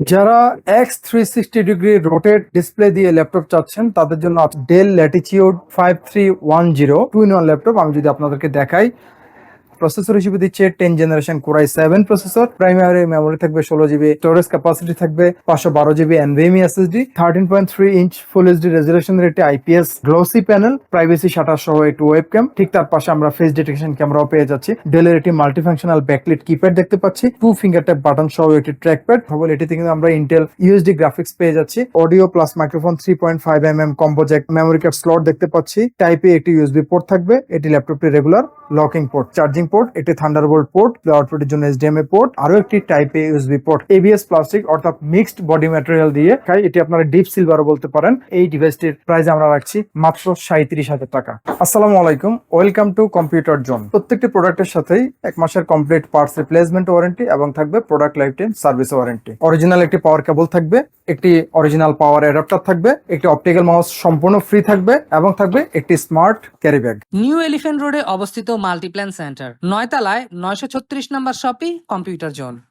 যারা x three sixty degree rotate display দিয়ে laptop চাচ্ছেন, তাদের জন্য Dell Latitude five three one zero two in one laptop আমি যদি আপনাদেরকে দেখাই প্রসেসর হিসেবে দিচ্ছে ten generation core i seven processor. Primary memory থাকবে ষোলো জিবি স্টোরেজ ক্যাপাসিটি থাকবে পাঁচশো বারো GB NVMe SSD thirteen point three inch full HD resolution একটি IPS glossy panel privacy shutter সহ একটি ওয়েব ক্যাম ঠিক তার পাশে আমরা ফেস ডিটেকশন ক্যামেরাও পেয়ে যাচ্ছি। ডেলের একটি মাল্টিফাংশনাল ব্যাকলিট কিপ্যাড দেখতে পাচ্ছি। টু ফিঙ্গার টাইপ বাটন সহ একটি ট্র্যাক প্যাড সকল এটিতে কিন্তু আমরা ইন্টেল ইউএসডি গ্রাফিক্স পেয়ে যাচ্ছি। Audio plus microphone three point five M M combo jack memory card slot দেখতে পাচ্ছি। টাইপে একটি ইউএসবি পোর্ট থাকবে। এটি ল্যাপটপটি regular locking port charging port একটি থান্ডারবোল্ট পোর্ট আউটপুটের জন্য এইচডিএমআই পোর্ট আরও একটি type A USB port ABS plastic অর্থাৎ মিক্সড বডি ম্যাটেরিয়াল দিয়ে খাই, এটি আপনারা ডিপ সিলভারও বলতে পারেন। এই ডিভাইসটির প্রাইস আমরা রাখছি মাত্র সাঁত্রিশ হাজার টাকা। আসসালামু আলাইকুম ওয়েলকাম টু কম্পিউটার জোন প্রত্যেকটি প্রোডাক্টের সাথেই এক মাসের কমপ্লিট পার্টস রিপ্লেসমেন্ট ওয়ারেন্টি এবং থাকবে product lifetime service warranty original একটি পাওয়ার কেবল থাকবে, একটি অরিজিনাল পাওয়ার অ্যাডাপ্টার থাকবে, একটি অপটিক্যাল মাউস সম্পূর্ণ ফ্রি থাকবে এবং থাকবে একটি smart carry bag New Elephant রোডে অবস্থিত মাল্টিপ্ল্যান সেন্টার নয়তলায় নয়শো ছত্রিশ নম্বর শপি কম্পিউটার জোন